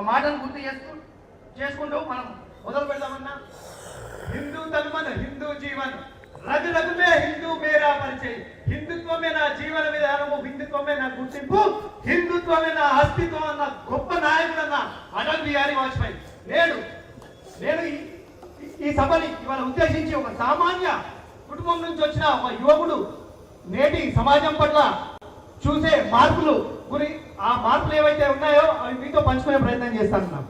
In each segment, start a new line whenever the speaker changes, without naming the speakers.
ఒక మాటను గుర్తు చేసుకు చేసుకుంటూ మనం మొదలు పెడదామన్నా. హిందూ తన్మన హిందూ జీవన్. రఘు రఘుమే హిందూ మేరా పరిచయం. హిందుత్వమే నా జీవన విధానము హిందుత్వమే నా గుర్తింపు హిందుత్వమే నా అస్తిత్వం అన్న గొప్ప నాయకుడు అన్న అటల్ బిహారీ వాజ్పేయి. నేడు నేను ఈ- ఈ సభని ఇవాళ ఉద్దేశించి ఒక సామాన్య కుటుంబం నుంచి వచ్చిన ఒక యువకుడు నేటి సమాజం పట్ల చూసే మార్పులు గురి ఆ మార్పులు ఏవైతే ఉన్నాయో అవి మీతో పంచుకునే ప్రయత్నం చేస్తాను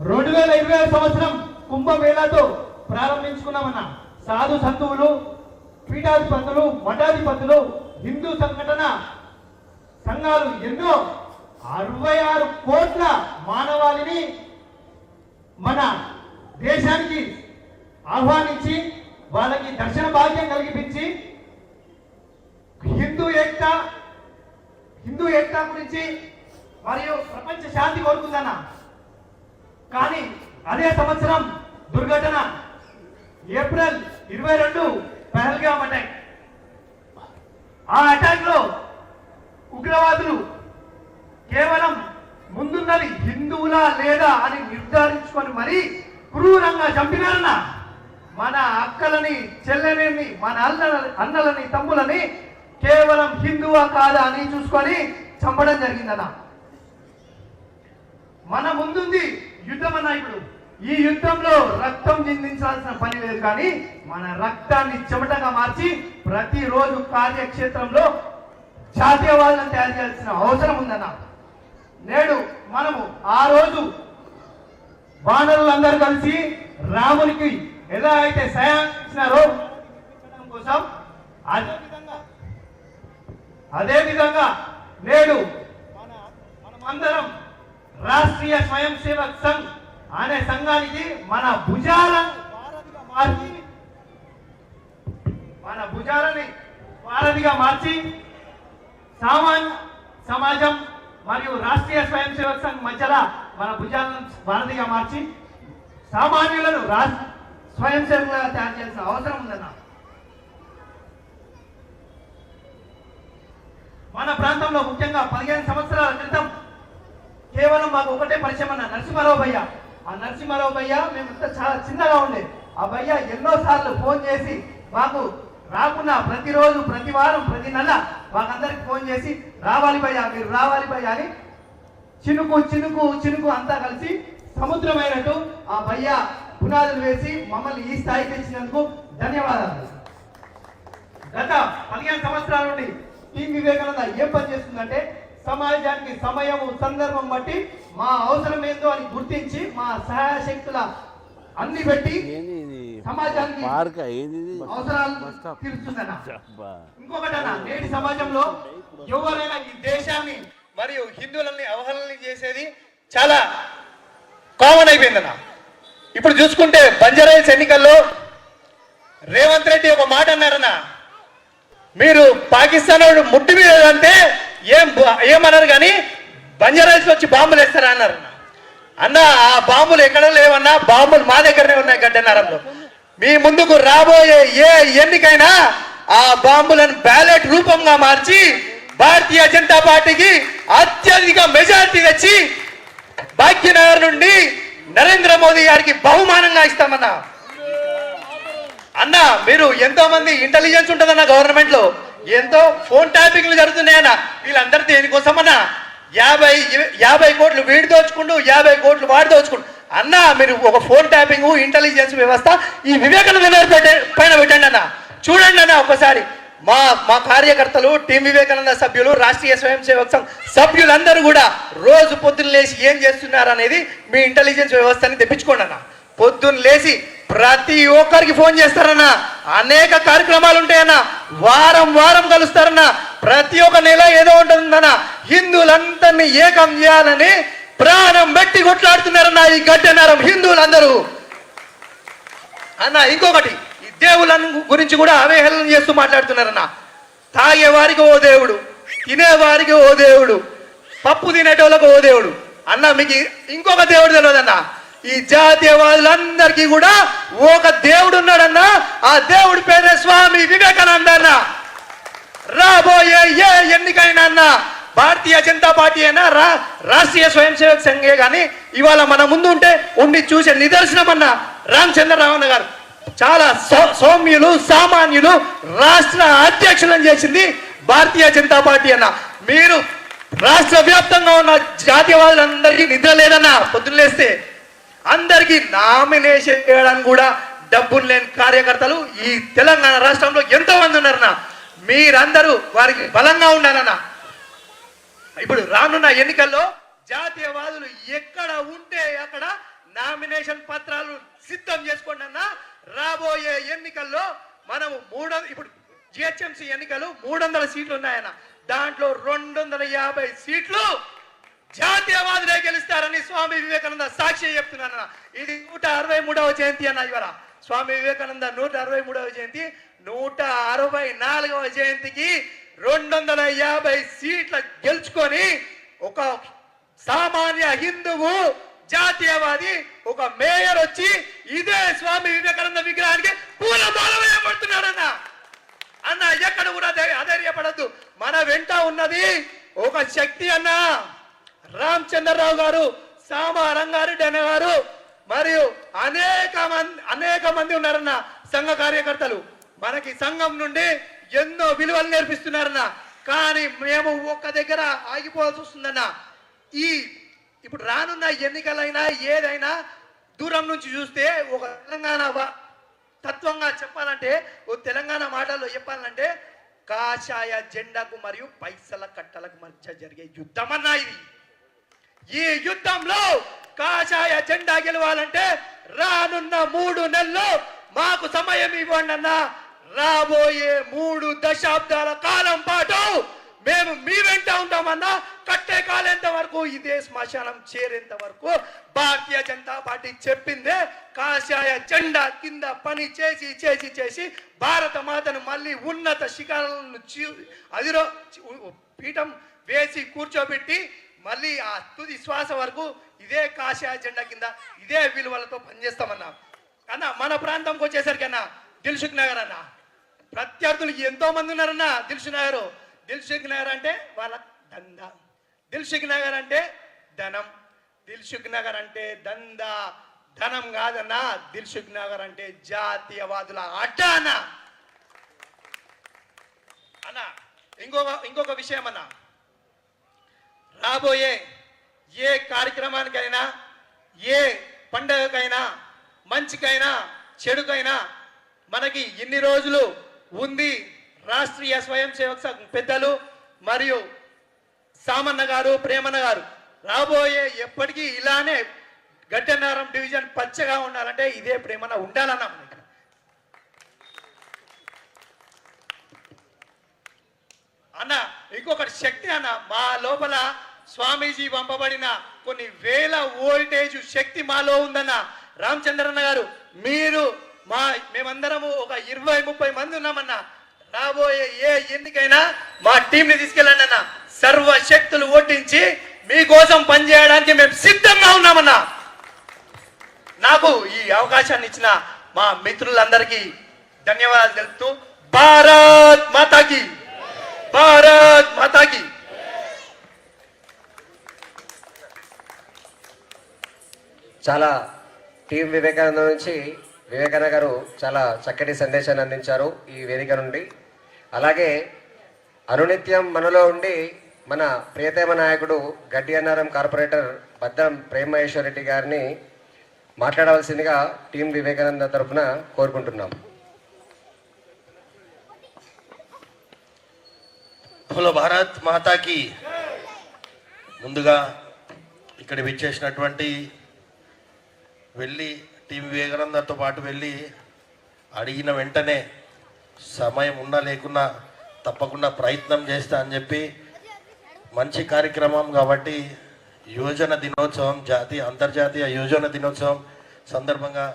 రెండు వేల ఇరవై సంవత్సరం కుంభమేళాతో ప్రారంభించుకున్నామన్న సాధు సంతువులు పీఠాధిపతులు మఠాధిపతులు హిందూ సంఘటన సంఘాలు ఎన్నో అరవై ఆరు కోట్ల మానవాళిని మన దేశానికి ఆహ్వానించి వాళ్ళకి దర్శన భాగ్యం కలిగించి హిందూ ఏకత హిందూ ఏకత గురించి మరియు ప్రపంచ శాంతి కోరుకుందన్న. కానీ అదే సంవత్సరం దుర్ఘటన ఏప్రిల్ ఇరవై రెండు పహల్గామ్ అటాక్. ఆ అటాక్లో ఉగ్రవాదులు కేవలం ముందున్నది హిందువులా లేదా అని నిర్ధారించుకొని మరీ క్రూరంగా చంపినారన్న. మన అక్కలని చెల్లెలని మన అన్న అన్నలని తమ్ములని కేవలం హిందువా కాదా అని చూసుకొని చంపడం జరిగిందన్న. మన ముందుంది యుద్ధం అన్న ఇప్పుడు. ఈ యుద్ధంలో రక్తం చిందించాల్సిన పని లేదు కానీ మన రక్తాన్ని చెమటగా మార్చి ప్రతిరోజు కార్యక్షేత్రంలో జాతీయవాదులను తయారు చేయాల్సిన అవసరం ఉందన్న. నేడు మనము ఆ రోజు వానరులందరూ కలిసి రామునికి ఎలా అయితే సహాయం ఇచ్చినారో కోసం అదే అదేవిధంగా అదే విధంగా నేడు మన మనమందరం రాష్ట్రీయ స్వయం సేవక్ సంఘ్ అనే సంఘానికి మన భుజాల వారధిగా మార్చి మన భుజాలని వారధిగా మార్చి సామాన్య సమాజం మరియు రాష్ట్రీయ స్వయం సేవక్ సంఘ్ మధ్యలో మన భుజాలను వారధిగా మార్చి సామాన్యులను రాష్ట్ర స్వయం సేవకులుగా తయారు చేయాల్సిన అవసరం ఉందన్న మన ప్రాంతంలో ముఖ్యంగా పదిహేను సంవత్సరాల క్రితం కేవలం మాకు ఒకటే పరిచయం అన్న నరసింహారావు భయ్య. ఆ నరసింహారావు భయ్య మేమంతా చాలా చిన్నగా ఉండే. ఆ భయ్య ఎన్నో సార్లు ఫోన్ చేసి మాకు రాకున్నా ప్రతిరోజు ప్రతి వారం ప్రతి నెల మాకందరికి ఫోన్ చేసి రావాలి భయ్య మీరు రావాలి భయ్య అని చినుకు చినుకు చినుకు అంతా కలిసి సముద్రమైనట్టు ఆ భయ్య పునాదులు వేసి మమ్మల్ని ఈ స్థాయికి ఇచ్చినందుకు ధన్యవాదాలు. గత పదిహేను సంవత్సరాల నుండి టీం వివేకానంద ఏం పని చేస్తుందంటే సమాజానికి సమయము సందర్భం బట్టి మా అవసరం ఏందో అని గుర్తించి మా సహాయ శక్తుల అన్ని పెట్టి సమాజానికి అవసరాలు. తీరుస్తుందన్న. ఇంకొకటన్నా నేటి సమాజంలో ఎవరైనా ఈ దేశాన్ని మరియు హిందువులని అవహేళన చేసేది చాలా కామన్ అయిపోయిందన్న. ఇప్పుడు చూసుకుంటే బంజారాయిల్స్ ఎన్నికల్లో రేవంత్ రెడ్డి ఒక మాట అన్నారన్న. మీరు పాకిస్తాన్ వాడు ముట్టి మీద అంటే ఏం ఏమన్నారు కానీ బంజారాయిల్స్ వచ్చి బాంబులు వేస్తారా అన్నారు. అన్న ఆ బాంబులు ఎక్కడ లేవన్నా బాంబులు మా దగ్గరనే ఉన్నాయి గడ్డనారంలో మీ ముందుకు రాబోయే ఏ ఎన్నికైనా ఆ బాంబులను బ్యాలెట్ రూపంగా మార్చి భారతీయ జనతా పార్టీకి అత్యధిక మెజారిటీ తెచ్చి భాగ్యనగర్ నుండి నరేంద్ర మోదీ గారికి బహుమానంగా ఇస్తామన్నా. అన్న మీరు ఎంతో మంది ఇంటెలిజెన్స్ ఉంటుందన్న గవర్నమెంట్లో ఎంతో ఫోన్ ట్యాపింగ్లు జరుగుతున్నాయన్న. వీళ్ళందరూ దేనికోసమన్న? యాభై యాభై కోట్లు వీడి దోచుకుంటూ యాభై కోట్లు వాడి దోచుకుంటూ అన్న మీరు ఒక ఫోన్ ట్యాపింగ్ ఇంటెలిజెన్స్ వ్యవస్థ ఈ వివేకానంద పైన పెట్టండి అన్న. చూడండి అన్న ఒకసారి. మా మా కార్యకర్తలు టీం వివేకానంద సభ్యులు రాష్ట్రీయ స్వయం సేవక సంఘ్ సభ్యులందరూ కూడా రోజు పొద్దున్న లేచి ఏం చేస్తున్నారు అనేది మీ ఇంటెలిజెన్స్ వ్యవస్థని తెప్పించుకోండి అన్న. పొద్దున్న లేచి ప్రతి ఒక్కరికి ఫోన్ చేస్తారన్న. అనేక కార్యక్రమాలు ఉంటాయన్న వారం వారం కలుస్తారన్న. ప్రతి ఒక్క నెల ఏదో ఉంటుందన్న. హిందువులందరినీ ఏకం చేయాలని ప్రాణం పెట్టి కొట్లాడుతున్నారన్న ఈ గడ్డనారం హిందువులందరూ. అన్న ఇంకొకటి ఈ దేవుళ్ళను గురించి కూడా అవహేళన చేస్తూ మాట్లాడుతున్నారన్న. తాగేవారికి ఓ దేవుడు తినేవారికి ఓ దేవుడు పప్పు తినేటోళ్ళకు ఓ దేవుడు. అన్న మీకు ఇంకొక దేవుడు తెలియదన్నా. ఈ జాతీయవాదులందరికీ కూడా ఒక దేవుడు ఉన్నాడన్న ఆ దేవుడి పేరే స్వామి వివేకానంద అన్న రాబోయే ఏ ఎన్నికైనా అన్న భారతీయ జనతా పార్టీ అయినా రా రాష్ట్రీయ స్వయం సేవక సంఘే కానీ ఇవాళ మన ముందు ఉంటే ఉండి చూసే నిదర్శనం అన్న రామచంద్రరావు అన్న గారు. చాలా సౌమ్యులు సామాన్యులు రాష్ట్ర అధ్యక్షులను చేసింది భారతీయ జనతా పార్టీ అన్న. మీరు రాష్ట్ర వ్యాప్తంగా ఉన్న జాతీయవాదులందరికీ నిద్ర లేదన్న పొద్దున్న లేస్తే అందరికీ నామినేషన్ చేయడానికి కూడా డబ్బులు లేని కార్యకర్తలు ఈ తెలంగాణ రాష్ట్రంలో ఎంతో మంది ఉన్నారన్న. మీరందరూ వారికి బలంగా ఉండాలన్న. ఇప్పుడు రానున్న ఎన్నికల్లో జాతీయవాదులు ఎక్కడ ఉంటే అక్కడ నామినేషన్ పత్రాలు సిద్ధం చేసుకోండి అన్న. రాబోయే ఎన్నికల్లో మనము మూడు ఇప్పుడు జిహెచ్ఎంసీ ఎన్నికలు మూడు వందల సీట్లు ఉన్నాయన్న. దాంట్లో రెండు వందల యాభై సీట్లు జాతీయవాదులే గెలుస్తారని స్వామి వివేకానంద సాక్షి చెప్తున్నాను ఇది నూట అరవై మూడవ జయంతి అన్న ఇవాళ. స్వామి వివేకానంద నూట అరవై మూడవ జయంతి. నూట అరవై నాలుగవ జయంతికి రెండు వందల యాభై సీట్ల గెలుచుకొని ఒక సామాన్య హిందువు జాతీయవాది ఒక మేయర్ వచ్చి ఇదే స్వామి వివేకానంద విగ్రహానికి పూల మాలవేయబడుతున్నాడన్న అన్న ఎక్కడ కూడా అధైర్యపడద్దు. మన వెంట ఉన్నది ఒక శక్తి అన్న. రామచంద్రరావు గారు సామా రంగారెడ్డి అన్న గారు మరియు అనేక మంది అనేక మంది ఉన్నారన్న సంఘ కార్యకర్తలు. మనకి సంఘం నుండి ఎన్నో విలువలు నేర్పిస్తున్నారన్న. కానీ మేము ఒక్క దగ్గర ఆగిపోవాల్సి వస్తుందన్న. ఈ ఇప్పుడు రానున్న ఎన్నికలైనా ఏదైనా దూరం నుంచి చూస్తే ఒక తెలంగాణ తత్వంగా చెప్పాలంటే ఓ తెలంగాణ మాటల్లో చెప్పాలంటే కాషాయ జెండాకు మరియు పైసల కట్టలకు మధ్య జరిగే యుద్ధం అన్నా ఇది. ఈ యుద్ధంలో కాషాయ జెండా గెలవాలంటే రానున్న మూడు నెలలు మాకు సమయం ఇవ్వండి అన్న రాబోయే మూడు దశాబ్దాల కాలం పాటు మేము మీ వెంట ఉంటామన్నా కట్టే కాలేంత వరకు ఇదే శ్మశానం చేరేంత వరకు భారతీయ జనతా పార్టీ చెప్పిందే కాషాయ జెండా కింద పని చేసి చేసి చేసి భారత మాతను మళ్ళీ ఉన్నత శిఖరాలను అదిరో పీఠం వేసి కూర్చోబెట్టి మళ్ళీ ఆ తుది శ్వాస వరకు ఇదే కాషాయ జెండా కింద ఇదే విలువలతో పనిచేస్తామన్నా. అన్న మన ప్రాంతంకి వచ్చేసరికి అన్న దిల్సుఖ్ నగర్ అన్న. ప్రత్యర్థులు ఎంతో మంది ఉన్నారన్న దిల్సుఖ్ నగర్ దిల్సుఖ్ నగర్ అంటే వాళ్ళ దందా. దిల్సుఖ్ నగర్ అంటే ధనం. దిల్సుఖ్ నగర్ అంటే దందా. ధనం కాదన్నా దిల్సుఖ్ నగర్ అంటే జాతీయవాదుల అడ్డ అన్న. అన్న ఇంకొక ఇంకొక విషయం అన్నా. రాబోయే ఏ కార్యక్రమానికైనా ఏ పండగకైనా మంచికైనా చెడుకైనా మనకి ఇన్ని రోజులు ఉంది రాష్ట్రీయ స్వయం సేవక పెద్దలు మరియు సామన్న గారు ప్రేమన్న గారు. రాబోయే ఎప్పటికీ ఇలానే గడ్డనారం డివిజన్ పచ్చగా ఉండాలంటే ఇదే ప్రేమన్న ఉండాలన్నా అన్న ఇంకొకటి శక్తి అన్న మా లోపల స్వామీజీ పంపబడిన కొన్ని వేల వోల్టేజ్ శక్తి మాలో ఉందన్న రామచంద్రన్న గారు మీరు మా మేమందరము ఒక ఇరవై ముప్పై మంది ఉన్నామన్న. రాబోయే ఏ ఎన్నికైనా మా టీంని తీసుకెళ్ళండి అన్న. సర్వ శక్తులు ఓటించి మీకోసం పనిచేయడానికి మేము సిద్ధంగా ఉన్నామన్న. నాకు ఈ అవకాశాన్ని ఇచ్చిన మా మిత్రులందరికీ ధన్యవాదాలు తెలుపుతూ భారత్ మాతాకి భారత్ మాతాకి.
చాలా టీం వివేకానంద నుంచి వివేకానంద గారు చాలా చక్కటి సందేశాన్ని అందించారు ఈ వేదిక నుండి. అలాగే అనునిత్యం మనలో ఉండి మన ప్రియతమ నాయకుడు గడ్డి అన్నారం కార్పొరేటర్ బద్దం ప్రేమ రెడ్డి గారిని మాట్లాడవలసిందిగా టీం వివేకానంద తరఫున కోరుకుంటున్నాం.
బోలో భారత్ మాతాకి ముందుగా ఇక్కడ విచ్చేసినటువంటి వెళ్ళి టీవీ వివేకానందతో పాటు వెళ్ళి అడిగిన వెంటనే సమయం ఉన్నా లేకున్నా తప్పకుండా ప్రయత్నం చేస్తా అని చెప్పి మంచి కార్యక్రమం కాబట్టి యువజన దినోత్సవం జాతీయ అంతర్జాతీయ యువజన దినోత్సవం సందర్భంగా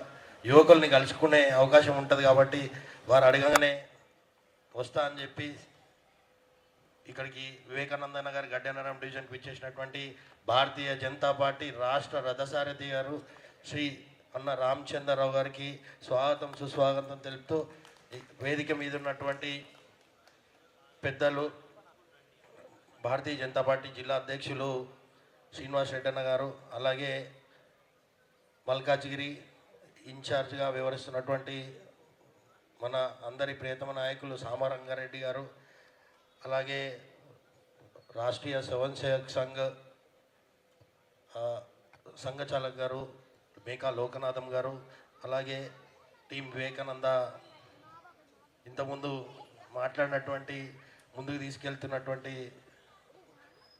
యువకుల్ని కలుసుకునే అవకాశం ఉంటుంది కాబట్టి వారు అడగగానే వస్తా అని చెప్పి ఇక్కడికి వివేకానంద నగర్ గడ్డనరం డివిజన్కి ఇచ్చేసినటువంటి భారతీయ జనతా పార్టీ రాష్ట్ర రథసారథి గారు శ్రీ అన్న రామచంద్రరావు గారికి స్వాగతం సుస్వాగతం తెలుపుతూ వేదిక మీద ఉన్నటువంటి పెద్దలు భారతీయ జనతా పార్టీ జిల్లా అధ్యక్షులు శ్రీనివాస్ రెడ్డన్న గారు అలాగే మల్కాజ్గిరి ఇన్ఛార్జ్గా వివరిస్తున్నటువంటి మన అందరి ప్రియతమ నాయకులు సామరంగారెడ్డి గారు అలాగే రాష్ట్రీయ స్వయం సేవక్ సంఘ్ సంఘ సంఘచాలక్ గారు మేకా లోకనాథం గారు అలాగే టీం వివేకానంద ఇంతకుముందు మాట్లాడినటువంటి ముందుకు తీసుకెళ్తున్నటువంటి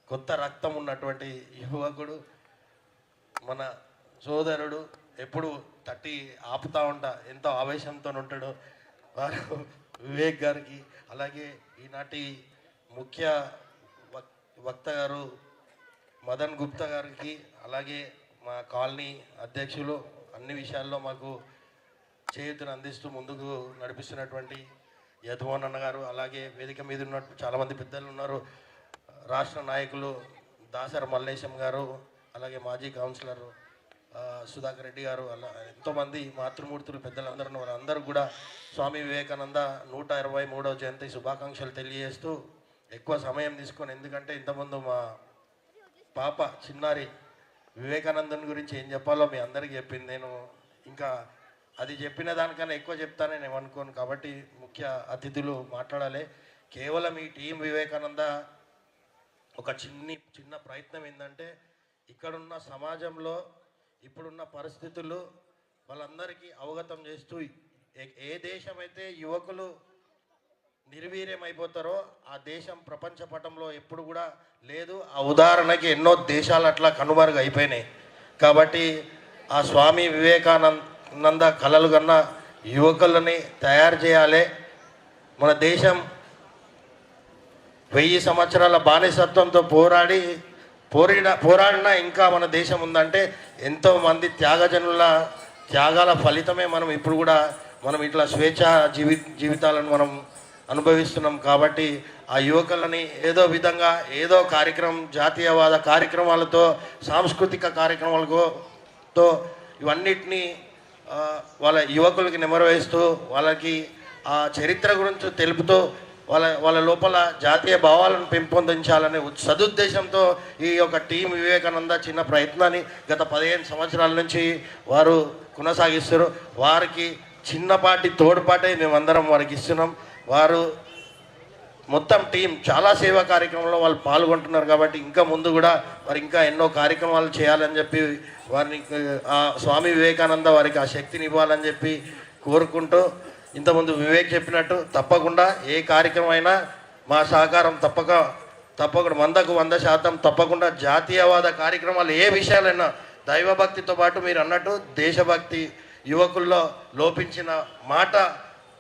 కొత్త రక్తం ఉన్నటువంటి యువకుడు మన సోదరుడు ఎప్పుడు తట్టి ఆపుతా ఉంటా ఎంతో ఆవేశంతో ఉంటాడు. వారు వివేక్ గారికి అలాగే ఈనాటి ముఖ్య వక్త గారు మదన్ గుప్తా గారికి అలాగే మా కాలనీ అధ్యక్షులు అన్ని విషయాల్లో మాకు చేయూతను అందిస్తూ ముందుకు నడిపిస్తున్నటువంటి యదుమోహన్ అన్న గారు అలాగే వేదిక మీద ఉన్న చాలామంది పెద్దలు ఉన్నారు. రాష్ట్ర నాయకులు దాసర మల్లేశం గారు అలాగే మాజీ కౌన్సిలర్ సుధాకర్ రెడ్డి గారు అలా ఎంతోమంది మాతృమూర్తులు పెద్దలందరూ వాళ్ళందరూ కూడా స్వామి వివేకానంద నూట ఇరవై మూడవ జయంతి శుభాకాంక్షలు తెలియజేస్తూ ఎక్కువ సమయం తీసుకొని ఎందుకంటే ఇంతకుముందు మా పాప చిన్నారి వివేకానందన్ గురించి ఏం చెప్పాలో మీ అందరికీ చెప్పింది. నేను ఇంకా అది చెప్పిన దానికన్నా ఎక్కువ చెప్తానని నేను అనుకోను. కాబట్టి ముఖ్య అతిథులు మాట్లాడాలి. కేవలం ఈ టీం వివేకానంద ఒక చిన్ని చిన్న ప్రయత్నం ఏంటంటే ఇక్కడున్న సమాజంలో ఇప్పుడున్న పరిస్థితులు వాళ్ళందరికీ అవగతం చేస్తూ ఏ- ఏ యువకులు నిర్వీర్యం అయిపోతారో ఆ దేశం ప్రపంచ పటంలో ఎప్పుడు కూడా లేదు. ఆ ఉదాహరణకి ఎన్నో దేశాలు అట్లా కనుమరుగు అయిపోయినాయి. కాబట్టి ఆ స్వామి వివేకానంద కలలు కన్నా యువకులని తయారు చేయాలి. మన దేశం వెయ్యి సంవత్సరాల బానిసత్వంతో పోరాడి పోరిన పోరాడినా ఇంకా మన దేశం ఉందంటే ఎంతోమంది త్యాగజనుల త్యాగాల ఫలితమే మనం ఇప్పుడు కూడా మనం ఇట్లా స్వేచ్ఛ జీవి జీవితాలను మనం అనుభవిస్తున్నాం కాబట్టి ఆ యువకులని ఏదో విధంగా ఏదో కార్యక్రమం జాతీయవాద కార్యక్రమాలతో సాంస్కృతిక కార్యక్రమాలతో ఇవన్నిటినీ వాళ్ళ యువకులకి నెమరవేస్తూ వాళ్ళకి ఆ చరిత్ర గురించి తెలుపుతూ వాళ్ళ వాళ్ళ లోపల జాతీయ భావాలను పెంపొందించాలనే సదుద్దేశంతో ఈ యొక్క టీం వివేకానంద చిన్న ప్రయత్నాన్ని గత పదిహేను సంవత్సరాల నుంచి వారు కొనసాగిస్తారు వారికి చిన్నపాటి తోడ్పాటే మేమందరం వారికి ఇస్తున్నాం. వారు మొత్తం టీం చాలా సేవా కార్యక్రమంలో వాళ్ళు పాల్గొంటున్నారు కాబట్టి ఇంకా ముందు కూడా వారు ఇంకా ఎన్నో కార్యక్రమాలు చేయాలని చెప్పి వారిని ఆ స్వామి వివేకానంద వారికి ఆ శక్తిని ఇవ్వాలని చెప్పి కోరుకుంటూ ఇంతకుముందు వివేక్ చెప్పినట్టు తప్పకుండా ఏ కార్యక్రమం అయినా మా సహకారం తప్పక తప్పకుండా వందకు వంద శాతం తప్పకుండా జాతీయవాద కార్యక్రమాలు ఏ విషయాలైనా దైవభక్తితో పాటు మీరు అన్నట్టు దేశభక్తి యువకుల్లో లోపించిన మాట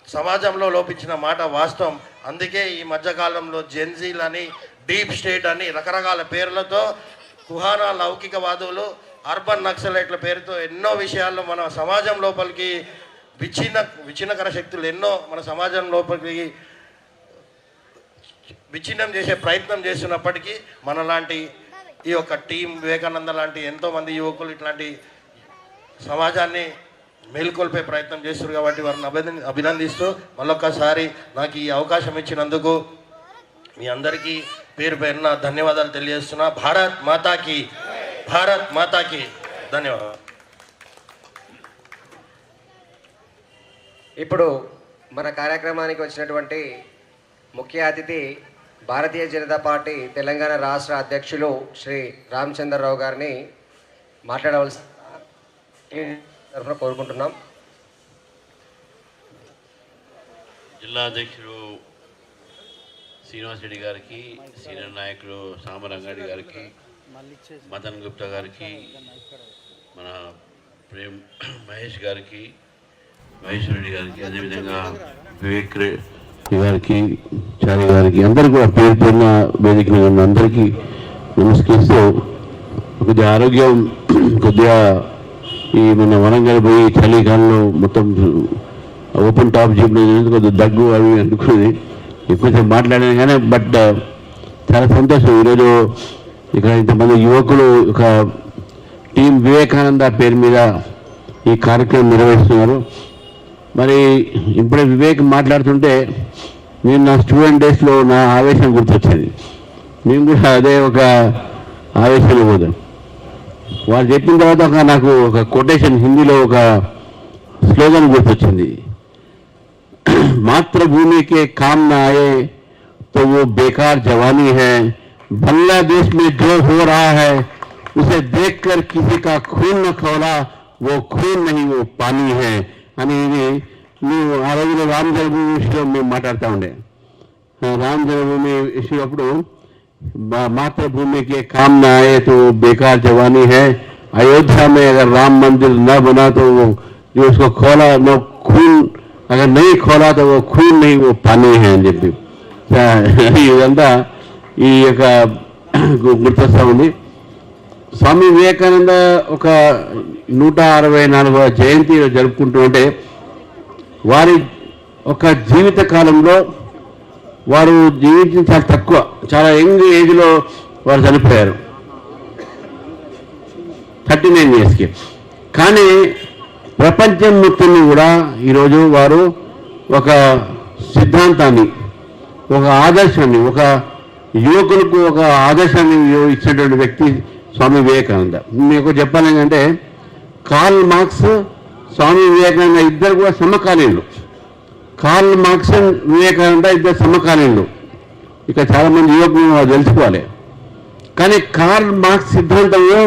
సమాజంలో లోపించిన మాట వాస్తవం. అందుకే ఈ మధ్యకాలంలో జెన్జీల్ అని డీప్ స్టేట్ అని రకరకాల పేర్లతో కుహానా లౌకికవాదులు అర్బన్ నక్సలైట్ల పేరుతో ఎన్నో విషయాల్లో మన సమాజం లోపలికి విచ్ఛిన్న విచ్ఛిన్నకర శక్తులు ఎన్నో మన సమాజం లోపలికి విచ్ఛిన్నం చేసే ప్రయత్నం చేస్తున్నప్పటికీ మనలాంటి ఈ యొక్క టీం వివేకానంద లాంటి ఎంతోమంది యువకులు ఇట్లాంటి సమాజాన్ని మేల్కొల్పే ప్రయత్నం చేస్తారు కాబట్టి వారిని అభినంది అభినందిస్తూ మళ్ళొక్కసారి నాకు ఈ అవకాశం ఇచ్చినందుకు మీ అందరికీ పేరు పేరున ధన్యవాదాలు తెలియజేస్తున్నా. భారత్ మాతాకి భారత్ మాతాకి ధన్యవాదాలు.
ఇప్పుడు మన కార్యక్రమానికి వచ్చినటువంటి ముఖ్య అతిథి భారతీయ జనతా పార్టీ తెలంగాణ రాష్ట్ర అధ్యక్షులు శ్రీ రామచంద్రరావు గారిని మాట్లాడవలసి తరఫున కోరుకుంటున్నాం.
జిల్లా అధ్యక్షుడు శ్రీనివాస్ రెడ్డి గారికి సీనియర్ నాయకుడు సామరంగారెడ్డి గారికి మదన్ గుప్తా గారికి మన ప్రేమ్ మహేష్ గారికి మహేష్ రెడ్డి గారికి అదేవిధంగా వివేక్ రెడ్డి గారికి చారి గారికి అందరికీ కూడా పేరు పేరున వేదిక మీద ఉన్న అందరికీ నమస్కరిస్తూ కొద్దిగా ఆరోగ్యం కొద్దిగా ఈ మన వరంగల్ పోయి చలికాలంలో మొత్తం ఓపెన్ టాప్ జిమ్ కొద్దిగా దగ్గు అవి అనుకుని ఎక్కువసేపు మాట్లాడాను కానీ బట్ చాలా సంతోషం. ఈరోజు ఇక్కడ ఇంతమంది యువకులు ఒక టీం వివేకానంద పేరు మీద ఈ కార్యక్రమం నిర్వహిస్తున్నారు. మరి ఇప్పుడే వివేక్ మాట్లాడుతుంటే నేను నా స్టూడెంట్ డేస్లో నా ఆవేశం గుర్తొచ్చింది. మేము కూడా అదే ఒక ఆవేశంలో పోదాం. వారు చెప్పిన తర్వాత ఒక నాకు ఒక కొటేషన్ హిందీలో ఒక స్లోగన్ గుర్తొచ్చింది मातृभूमि के काम न आए तो वो बेकार जवानी है बांग्लादेश में जो हो रहा है उसे देखकर किसी का खून न खौला वो खून नहीं वो पानी है అని ఇది మేము ఆ రోజున రామ జన్మభూమి విషయంలో మేము మాట్లాడుతూ ఉండే ఆ రామ జన్మభూమి ఇష్యూ అప్పుడు మా- मातृभूमि के काम न आए तो वो बेकार जवानी है अयोध्या में अगर राम मंदिर न बना तो वो जो उसको खोला वो खून अगर नहीं खोला तो वो खून नहीं वो पानी है అని చెప్పి ఆ, ఇదంతా ఈ యొక్క గు- గుర్తొస్తా ఉంది స్వామి వివేకానంద ఒక నూట అరవై నాలుగవ జయంతి జరుపుకుంటూ ఉంటే వారి ఒక జీవిత కాలంలో వారు జీవించిన చాలా తక్కువ చాలా యంగ్ ఏజ్లో వారు చనిపోయారు. థర్టీ నైన్ ఇయర్స్కి కానీ ప్రపంచం మొత్తాన్ని కూడా ఈరోజు వారు ఒక సిద్ధాంతాన్ని ఒక ఆదర్శాన్ని ఒక యువకులకు ఒక ఆదర్శాన్ని ఇచ్చినటువంటి వ్యక్తి స్వామి వివేకానంద. మీకు చెప్పాలంటే కార్ల్ మార్క్స్ స్వామి వివేకానంద ఇద్దరు కూడా సమకాలీనులు. కార్ల్ మార్క్స్ వివేకానంద ఇద్దరు సమకాలీనులు. ఇక్కడ చాలా మంది యువకులు తెలుసుకోవాలి. కానీ కార్ల్ మార్క్స్ సిద్ధాంతంలో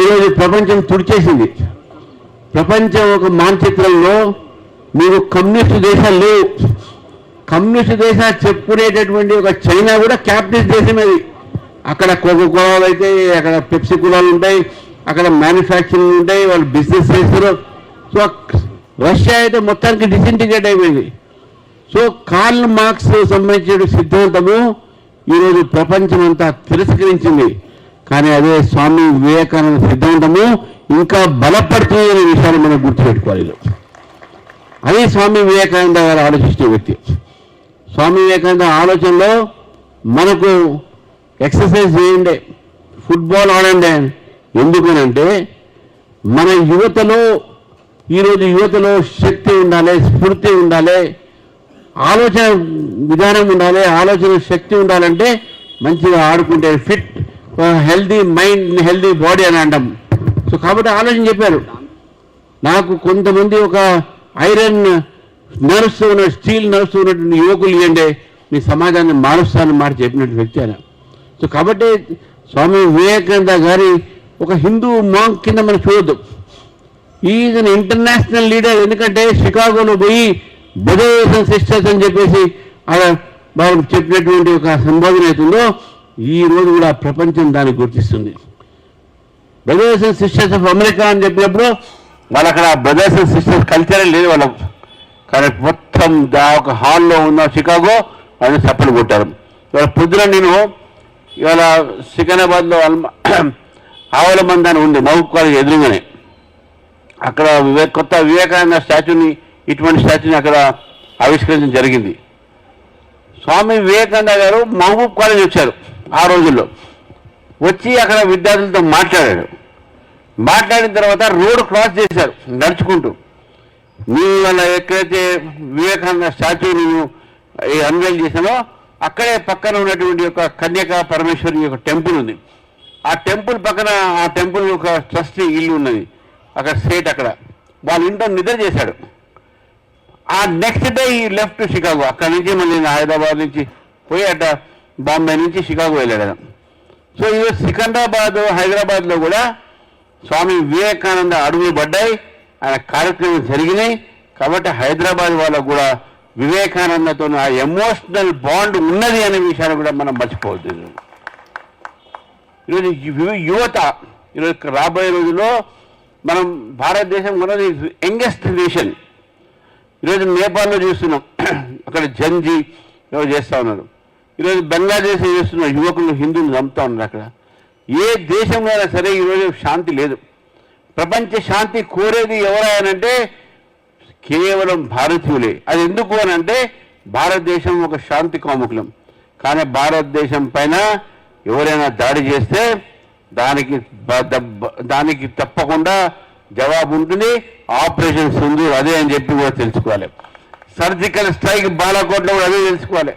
ఈరోజు ప్రపంచం తుడిచేసింది. ప్రపంచం ఒక మానచిత్రంలో మీకు కమ్యూనిస్ట్ దేశాలు లేవు. కమ్యూనిస్ట్ దేశాలు చెప్పుకునేటటువంటి ఒక చైనా కూడా క్యాపిటలిస్ట్ దేశం అది. అక్కడ కోకోకోలాలు అయితే అక్కడ పెప్సీ కులాలు ఉంటాయి అక్కడ మ్యానుఫ్యాక్చరింగ్ ఉంటాయి వాళ్ళు బిజినెస్ చేస్తారు సో రష్యా అయితే మొత్తానికి డిసింటిగ్రేట్ అయిపోయింది. సో కార్ల్ మార్క్స్ సంబంధించిన సిద్ధాంతము ఈరోజు ప్రపంచం అంతా తిరస్కరించింది. కానీ అదే స్వామి వివేకానంద సిద్ధాంతము ఇంకా బలపడుతుంది అనే విషయాన్ని మనం గుర్తుపెట్టుకోవాలి అదే స్వామి వివేకానంద గారు ఆలోచించిన వ్యక్తి. స్వామి వివేకానంద ఆలోచనలో మనకు ఎక్సర్సైజ్ చేయండి ఫుట్బాల్ ఆడండి ఎందుకనంటే మన యువతలో ఈరోజు యువతలో శక్తి ఉండాలి స్ఫూర్తి ఉండాలి ఆలోచన విధానం ఉండాలి ఆలోచన శక్తి ఉండాలంటే మంచిగా ఆడుకుంటే fit healthy mind healthy body అని అంటాం. సో కాబట్టి ఆలోచన చెప్పారు. నాకు కొంతమంది ఒక ఐరన్ నర్వ్స్ ఉన్న స్టీల్ నర్వ్స్ ఉన్నటువంటి యువకులు ఇవ్వండి మీ సమాజాన్ని మారుస్తానని మాట చెప్పినటువంటి వ్యక్తి ఆయన. సో కాబట్టి స్వామి వివేకానంద గారి ఒక హిందూ మాంక్ కింద మనం చూడొద్దు. ఈజ్ అన్ ఇంటర్నేషనల్ లీడర్ ఎందుకంటే షికాగోలో పోయి బెదవేషన్ సిస్టర్స్ అని చెప్పేసి ఆయన బాబు చెప్పినటువంటి ఒక సంబోధన అవుతుందో ఈ రోజు కూడా ప్రపంచం దాన్ని గుర్తిస్తుంది. Brothers and sisters of America అని చెప్పినప్పుడు వాళ్ళు అక్కడ బ్రదర్స్ అండ్ సిస్టర్స్ కల్చరే లేదు వాళ్ళకు కానీ మొత్తం దా ఒక హాల్లో ఉన్న షికాగో వాళ్ళు చప్పలు కొట్టారు. ఇవాళ పొద్దున నేను ఇవాళ సికింద్రాబాద్లో అల్మ ఆవుల మంది ఉంది మహబూబ్ కాలేజ్ ఎదురుగానే. అక్కడ వివేక్ కొత్త వివేకానంద స్టాచ్యూని ఇటువంటి స్టాచ్యూని అక్కడ ఆవిష్కరించడం జరిగింది. స్వామి వివేకానంద గారు మహబూబ్ కాలేజ్ వచ్చారు ఆ రోజుల్లో. వచ్చి అక్కడ విద్యార్థులతో మాట్లాడాడు మాట్లాడిన తర్వాత రోడ్ క్రాస్ చేశారు నడుచుకుంటూ. నేను వల్ల ఎక్కడైతే వివేకానంద స్టాచ్యూ నేను అన్వేల్ చేశానో అక్కడే పక్కన ఉన్నటువంటి ఒక కన్యకా పరమేశ్వరి యొక్క టెంపుల్ ఉంది. ఆ టెంపుల్ పక్కన ఆ టెంపుల్ ఒక ట్రస్ట్ ఇల్లు ఉన్నది. అక్కడ స్టేట్ అక్కడ. వాళ్ళ ఇంట్లో నిద్ర చేశాడు. ఆ next day he left Chicago అక్కడి నుంచి మళ్ళీ హైదరాబాద్ నుంచి పోయి అట బాంబే నుంచి షికాగో వెళ్ళాడు సో ఈరోజు సికింద్రాబాద్ హైదరాబాద్లో కూడా స్వామి వివేకానంద అడుగులు పడ్డాయి. ఆయన కార్యక్రమం జరిగినాయి. కాబట్టి హైదరాబాద్ వాళ్ళకు కూడా వివేకానందతో ఆ ఎమోషనల్ బాండ్ ఉన్నది అనే విషయాన్ని కూడా మనం మర్చిపోవద్దు ఈరోజు. యువత ఈరోజు రాబోయే రోజుల్లో మనం భారతదేశం ఉన్నది యంగెస్ట్ నేషన్. ఈరోజు నేపాల్లో చూస్తున్నాం అక్కడ జంజీ ఎవరు చేస్తూ ఉన్నారు. ఈరోజు బంగ్లాదేశ్ చేస్తున్న యువకులు హిందువులు చంపుతూ ఉన్నారు అక్కడ. ఏ దేశంలో అయినా సరే ఈరోజు శాంతి లేదు. ప్రపంచ శాంతి కోరేది ఎవరైనంటే కేవలం భారతీయులే. అది ఎందుకు అని అంటే భారతదేశం ఒక శాంతి కాముకులం. కానీ భారతదేశం పైన ఎవరైనా దాడి చేస్తే దానికి దానికి తప్పకుండా జవాబు ఉంటుంది ఆపరేషన్ సింధూర్ అదే అని చెప్పి కూడా తెలుసుకోవాలి. సర్జికల్ స్ట్రైక్ బాలాకోట్లో కూడా అదే తెలుసుకోవాలి.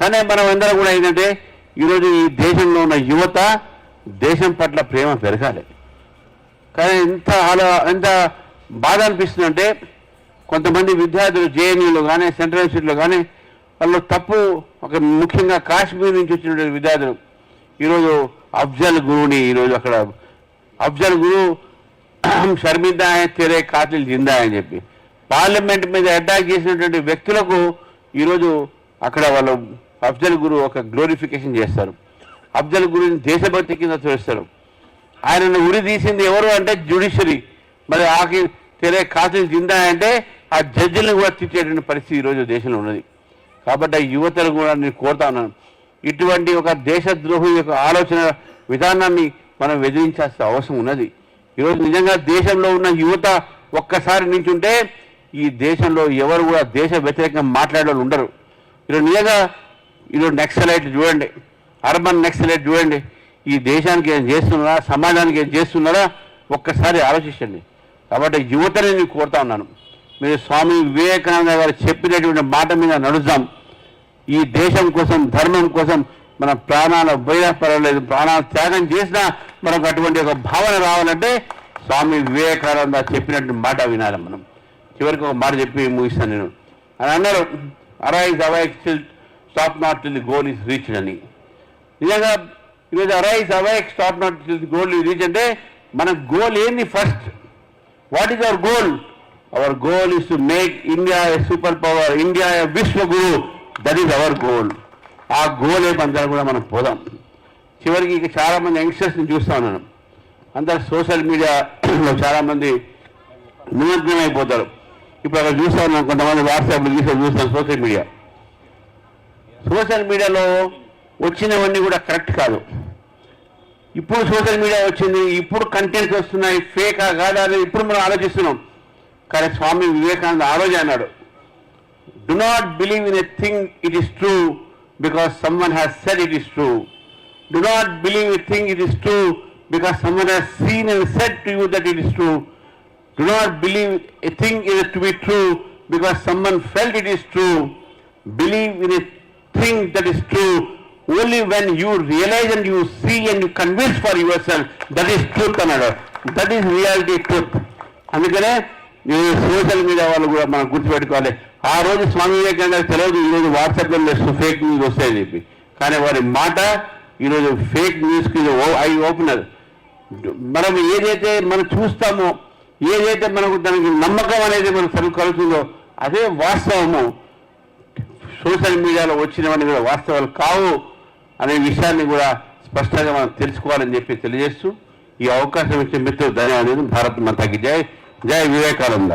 కానీ మనం అందరం కూడా ఏంటంటే ఈరోజు ఈ దేశంలో ఉన్న యువత దేశం పట్ల ప్రేమ పెరగాలి. కానీ ఎంత ఆలో ఎంత బాధ అనిపిస్తుందంటే కొంతమంది విద్యార్థులు జేఎన్యూలో కానీ సెంట్రల్ యూనివర్సిటీలో కానీ వాళ్ళు తప్పు ఒక ముఖ్యంగా కాశ్మీర్ నుంచి వచ్చినటువంటి విద్యార్థులు. ఈరోజు అఫ్జల్ గురువుని ఈరోజు అక్కడ అఫ్జల్ గురువు షర్మిందా తెరే కాతిల్ జిందా అని చెప్పి. పార్లమెంట్ మీద అటాక్ చేసినటువంటి వ్యక్తులకు ఈరోజు అక్కడ వాళ్ళు అఫ్జల్ గురు ఒక గ్లోరిఫికేషన్ చేస్తారు. అఫ్జల్ గురుని దేశభక్తి కింద చూస్తారు ఆయనను ఉరి తీసింది ఎవరు అంటే జ్యుడిషరీ మరి ఆకి తెరే కాతులు జిందా అంటే ఆ జడ్జిలను కూడా తిట్టేటువంటి పరిస్థితి ఈరోజు దేశంలో ఉన్నది. కాబట్టి ఆ యువతలు కూడా నేను కోరుతా ఉన్నాను. ఇటువంటి ఒక దేశద్రోహి యొక్క ఆలోచన విధానాన్ని మనం వెదిరించాల్సిన అవసరం ఉన్నది. ఈరోజు నిజంగా దేశంలో ఉన్న యువత ఒక్కసారి నించుంటే ఈ దేశంలో ఎవరు కూడా దేశ వ్యతిరేకంగా మాట్లాడే వాళ్ళు ఉండరు. ఈరోజు నిజంగా ఈరోజు నెక్సలైట్ చూడండి. అర్బన్ నెక్సలైట్ చూడండి. ఈ దేశానికి ఏం చేస్తున్నారా సమాజానికి ఏం చేస్తున్నారా ఒక్కసారి ఆలోచించండి. కాబట్టి యువతని నేను కోరుతా ఉన్నాను. మీరు స్వామి వివేకానంద గారు చెప్పినటువంటి మాట మీద నడుద్దాం. ఈ దేశం కోసం ధర్మం కోసం మన ప్రాణాలు పోయినా పర్వాలేదు ప్రాణాలు త్యాగం చేసినా మనకు అటువంటి ఒక భావన రావాలంటే స్వామి వివేకానంద చెప్పినట్టు మాట వినాలి మనం. చివరికి ఒక మాట చెప్పి ముగిస్తాను నేను. అని అన్నారు arise awake stop not till the goal is reached అని. నిజంగా ఈరోజు arise awake stop not till the goal is reach అంటే మన గోల్ ఏంది first what is our goal our goal is to make India a super power India a Vishwaguru that is our goal ఆ goal ఏమంతా కూడా మనం పోదాం. చివరికి ఇక చాలామంది యంగ్స్టర్స్ని చూస్తా ఉన్నాను. అందరు సోషల్ మీడియాలో చాలామంది నిమగ్నమైపోతారు. అయిపోతారు ఇప్పుడు అక్కడ చూస్తా ఉన్నాం కొంతమంది వాట్సాప్లు చూసా చూస్తాం సోషల్ మీడియా. సోషల్ మీడియాలో వచ్చినవన్నీ కూడా కరెక్ట్ కాదు. ఇప్పుడు సోషల్ మీడియా వచ్చింది ఇప్పుడు కంటెంట్స్ వస్తున్నాయి ఫేకా కాదా అని ఇప్పుడు మనం ఆలోచిస్తున్నాం. కానీ స్వామి వివేకానంద ఆ రోజే అన్నాడు do not believe in a thing it is true because someone has said it is true do not believe a thing it is true because someone has seen and said to you that it is true do not believe a thing is to be true because someone felt it is true believe in a thing that is true only when you realize and you see and you convince for yourself that is truth అన్నాడు that is reality truth అందుకనే నేను social media వాళ్ళు కూడా మనం గుర్తుపెట్టుకోవాలి ఆ రోజు స్వామి వివేకానంద తెలియదు ఈరోజు వాట్సాప్లో ఫేక్ న్యూస్ వస్తాయని చెప్పి. కానీ వారి మాట ఈరోజు ఫేక్ న్యూస్కి ఐ ఓపెనర్ మనం ఏదైతే మనం చూస్తామో ఏదైతే మనకు దానికి నమ్మకం అనేది మనం సరి కలుగుతుందో అదే వాస్తవము. సోషల్ మీడియాలో వచ్చినవన్నీ కూడా వాస్తవాలు కావు అనే విషయాన్ని కూడా స్పష్టంగా మనం తెలుసుకోవాలని చెప్పి తెలియజేస్తూ ఈ అవకాశం ఇచ్చే మిత్రులు ధన్యవాదాలు. భారత్ మాతాకి జై. జై వివేకానంద.